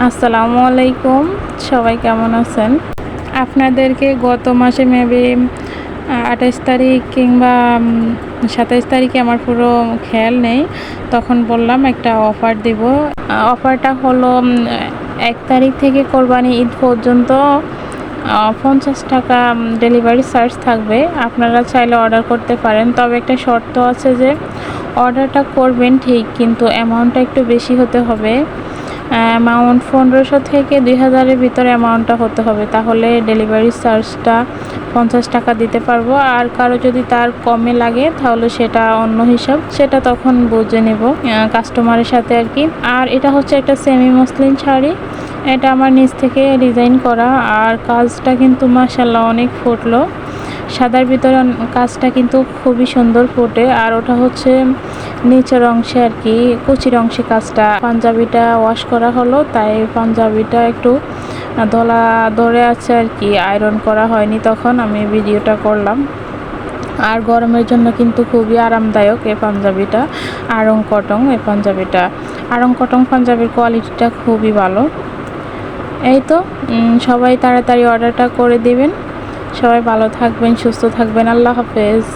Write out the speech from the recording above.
আসসালামু আলাইকুম। সবাই কেমন আছেন? আপনাদেরকে গত মাসে মেবি আঠাশ তারিখ কিংবা সাতাইশ তারিখে আমার পুরো খেয়াল নেই। তখন বললাম একটা অফার দিব। অফারটা হলো এক তারিখ থেকে কোরবানি ঈদ পর্যন্ত পঞ্চাশ টাকা ডেলিভারি চার্জ থাকবে। আপনারা চাইলে অর্ডার করতে পারেন। তবে একটা শর্ত আছে যে অর্ডারটা করবেন ঠিক, কিন্তু অ্যামাউন্টটা একটু বেশি হতে হবে। অ্যামাউন্ট পনেরোশো থেকে দুই হাজারের ভিতরে অ্যামাউন্টটা হতে হবে। তাহলে ডেলিভারি চার্জটা পঞ্চাশ টাকা দিতে পারব। আর কারও যদি তার কমে লাগে, তাহলে সেটা অন্য হিসাব। সেটা তখন বুঝে নেব কাস্টমারের সাথে আর কি। আর এটা হচ্ছে একটা সেমি মসলিন শাড়ি। এটা আমার নিচ থেকে ডিজাইন করা। আর কাজটা কিন্তু মাসাল্লাহ অনেক ফুটলো। সাদার ভিতরে কাজটা কিন্তু খুবই সুন্দর ফুটে। আর ওটা হচ্ছে নিচের অংশে আর কি, কুচির অংশে কাজটা পাঞ্জাবিটা ওয়াশ করা হলো, তাই পাঞ্জাবিটা একটু দলা ধরে আছে আর কি আয়রন করা হয়নি তখন আমি ভিডিওটা করলাম। আর গরমের জন্য কিন্তু খুবই আরামদায়ক এই পাঞ্জাবিটা আড়ং কটং এই পাঞ্জাবিটা। আড়ং কটং পাঞ্জাবির কোয়ালিটিটা খুবই ভালো। এই তো সবাই তাড়াতাড়ি অর্ডারটা করে দিবেন। সবাই ভালো থাকবেন, সুস্থ থাকবেন, আল্লাহ হাফেজ।